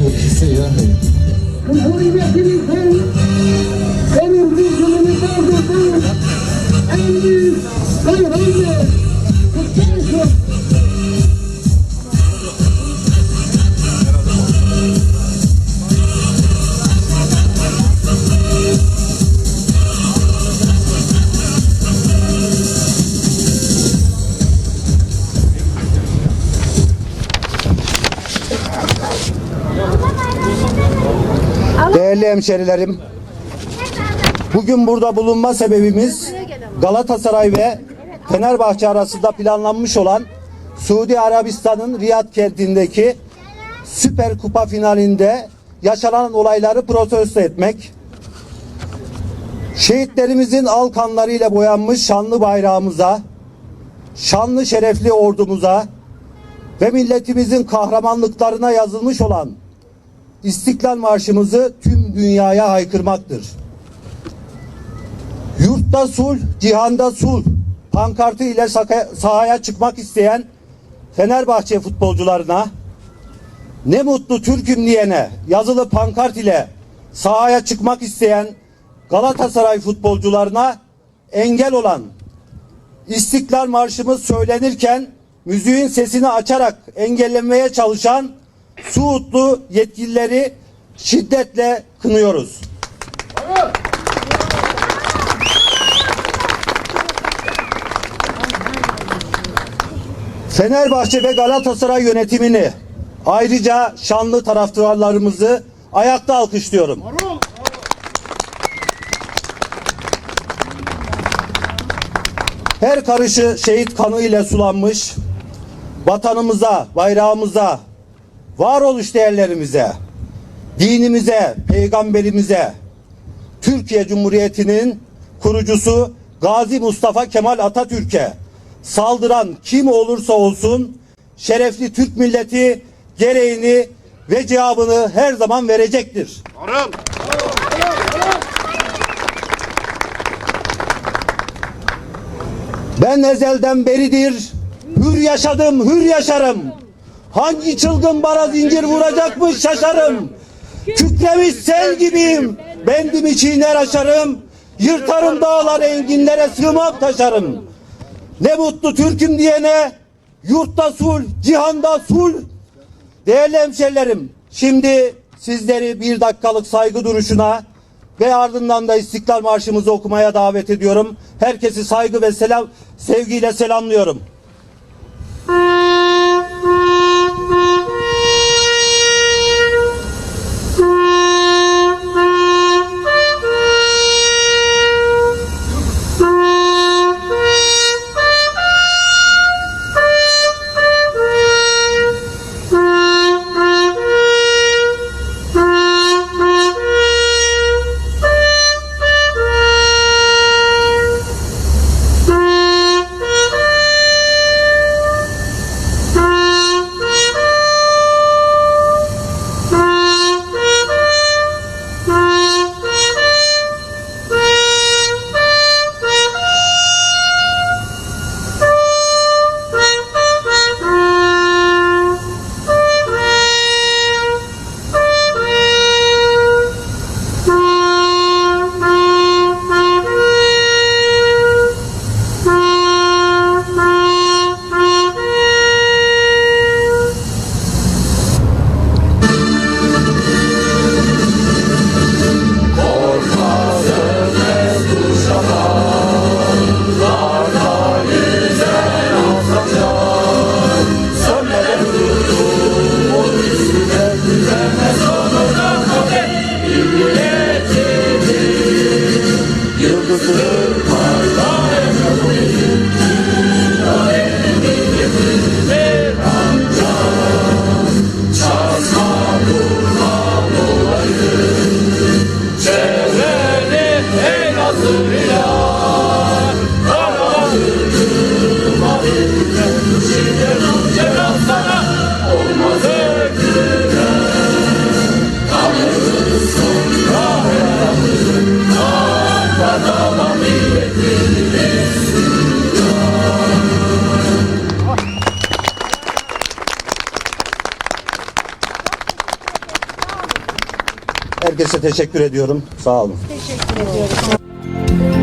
olur seyahat. Cumhuriyetimizin onurculuğunu kaldırdığı en büyük kahramanı Kutlu Değerli hemşerilerim, bugün burada bulunma sebebimiz Galatasaray ve Fenerbahçe arasında planlanmış olan Suudi Arabistan'ın Riyad kentindeki Süper Kupa finalinde yaşanan olayları protesto etmek. Şehitlerimizin al kanlarıyla boyanmış şanlı bayrağımıza, şanlı şerefli ordumuza ve milletimizin kahramanlıklarına yazılmış olan İstiklal Marşımızı tüm dünyaya haykırmaktır. Yurtta sulh, cihanda sulh pankartı ile sahaya çıkmak isteyen Fenerbahçe futbolcularına ne mutlu Türk'üm diyene yazılı pankart ile sahaya çıkmak isteyen Galatasaray futbolcularına engel olan İstiklal Marşımız söylenirken müziğin sesini açarak engellemeye çalışan Suudlu yetkilileri şiddetle kınıyoruz. Fenerbahçe ve Galatasaray yönetimini ayrıca şanlı taraftarlarımızı ayakta alkışlıyorum. Her karışı şehit kanı ile sulanmış vatanımıza, bayrağımıza, varoluş değerlerimize, dinimize, peygamberimize, Türkiye Cumhuriyeti'nin kurucusu Gazi Mustafa Kemal Atatürk'e saldıran kim olursa olsun şerefli Türk milleti gereğini ve cevabını her zaman verecektir. Varım. Ben ezelden beridir hür yaşadım, hür yaşarım. Hangi çılgın bana zincir vuracakmış şaşarım. Kükremiş sel gibiyim. Bendimi çiğner aşarım. Yırtarım dağlar enginlere sığmam taşarım. Ne mutlu Türk'üm diyene yurtta sul, cihanda sul. Değerli hemşerilerim, şimdi sizleri bir dakikalık saygı duruşuna ve ardından da İstiklal Marşımızı okumaya davet ediyorum. Herkesi saygı ve selam, sevgiyle selamlıyorum. Herkese teşekkür ediyorum. Sağ olun. Teşekkür ediyorum.